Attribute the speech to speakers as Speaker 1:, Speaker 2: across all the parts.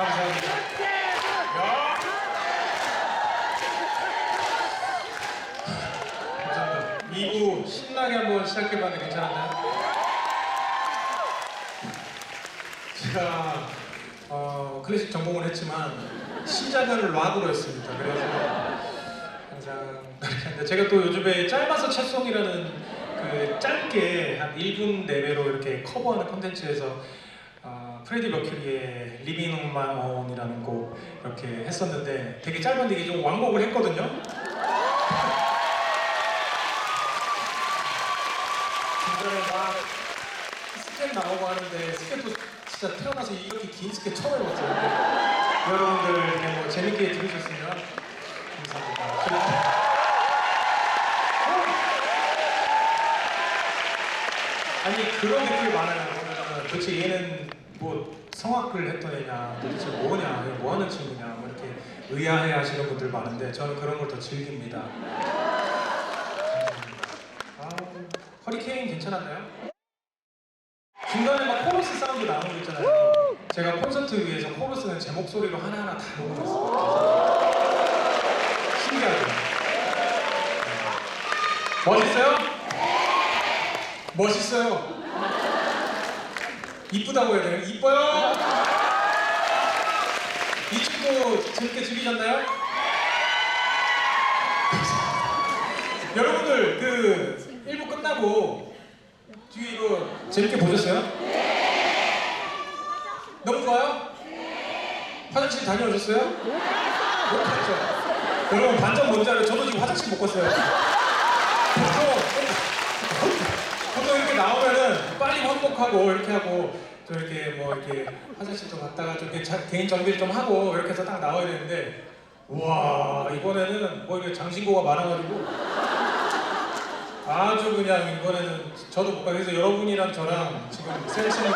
Speaker 1: 감사합니다. 감사합니다. 2부 신나게 한번 시작해봤는데 괜찮나요? 제가 어, 클래식 전공을 했지만 시작을 락으로 했습니다. 그래서 항상 제가 또 요즘에 짧아서 채송이라는 그 짧게 한 1분 내외로 이렇게 커버하는 컨텐츠에서 프레디 머큐리의 Living on My Own이라는 곡 이렇게 했었는데 되게 짧은데 이게 좀 완곡을 했거든요. 중간에 막 스캔 나오고 하는데 스캔도 진짜 태어나서 이렇게 긴 스캔 처음 해봤어요. 여러분들 그냥 뭐 재밌게 들으셨으면 감사합니다. 아니 그런 댓글 많아요. 도대체 얘는 뭐 성악을 했던 애냐, 도대체 뭐냐, 얘뭐 하는 친구냐, 뭐 이렇게 의아해 하시는 분들 많은데 저는 그런 걸 더 즐깁니다. 아, 허리케인 괜찮았나요? 중간에 막 코러스 사운드 나오는 거 있잖아요. 제가 콘서트 위에서 코러스는 제 목소리로 하나하나 다 녹음했어요. 신기하죠? 멋있어요? 멋있어요. 이쁘다고 해야 되나요? 이뻐요? 이 친구 재밌게 즐기셨나요? 여러분들 그 1부 끝나고 뒤에 이거 재밌게 보셨어요? 너무 좋아요? 화장실 다녀오셨어요? 못 갔죠? 여러분 반전 뭔지 알아요? 저도 지금 화장실 못 갔어요. 보통 보통 이렇게 나오면은 빨리 환복하고 이렇게 하고 좀 이렇게 뭐 이렇게 화장실 좀 갔다가 좀 자- 개인 정비를 좀 하고 이렇게 해서 딱 나와야 되는데 우와 이번에는 뭐 이렇게 장신구가 많아가지고 아주 그냥 이번에는 저도 못 가고 해서 여러분이랑 저랑 지금 셀치는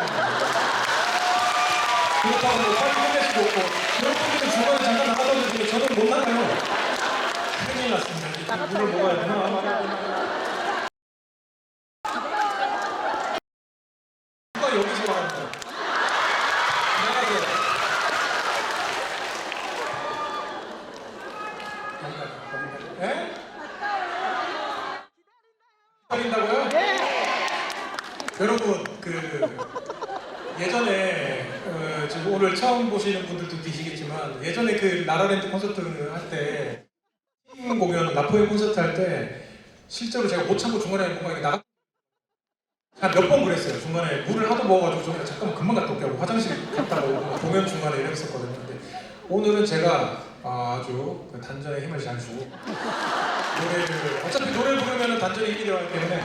Speaker 1: 그렇다고 뭐 빨리 없고 여러분들은 중간에 잠깐 나가다 오는데 저는 못 나가요 큰일 났습니다 이제 물을 먹어야 되나 여기서 에? 기다린다고요? 여러분 그 예전에 어, 지금 오늘 처음 보시는 분들도 계시겠지만 예전에 그 라라랜드 콘서트 할때 공연 라포의 콘서트 할 때 실제로 제가 못 참고 중간에 뭔가 나가 한 몇 번 그랬어요. 중간에 물을 하도 먹어가지고 좀 잠깐만 금방 갔다 올게 하고 화장실 갔다 오고 공연 중간에 이랬었거든요. 근데 오늘은 제가 아주 그 단전에 힘을 잘 주고 노래를 어차피 노래 부르면 단전에 힘이 들어가기 때문에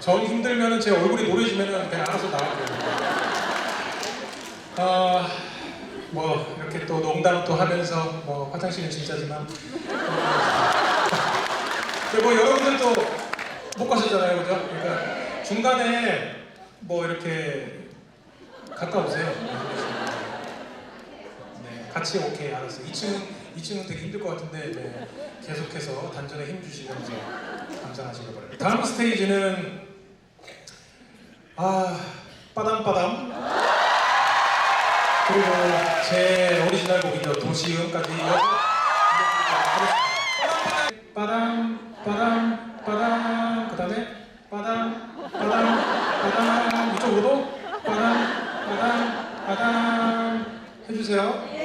Speaker 1: 정 힘들면은 제 얼굴이 노래지면은 그냥 알아서 나갈게요. 아, 뭐 이렇게 또 농담 또 하면서 뭐 화장실은 진짜지만. 어, 근데 뭐 여러분들도 못 가셨잖아요, 그죠? 그러니까 중간에 뭐 이렇게 가까우세요. 네, 같이 오케이 알았어요. 2층 2층은 되게 힘들 것 같은데 네, 계속해서 단전에 힘 주시면서 감상하시길 바랍니다. 다음 스테이지는 아 빠담빠담 그리고 제 오리지널 곡이죠 도시음까지 빠담 fizeram.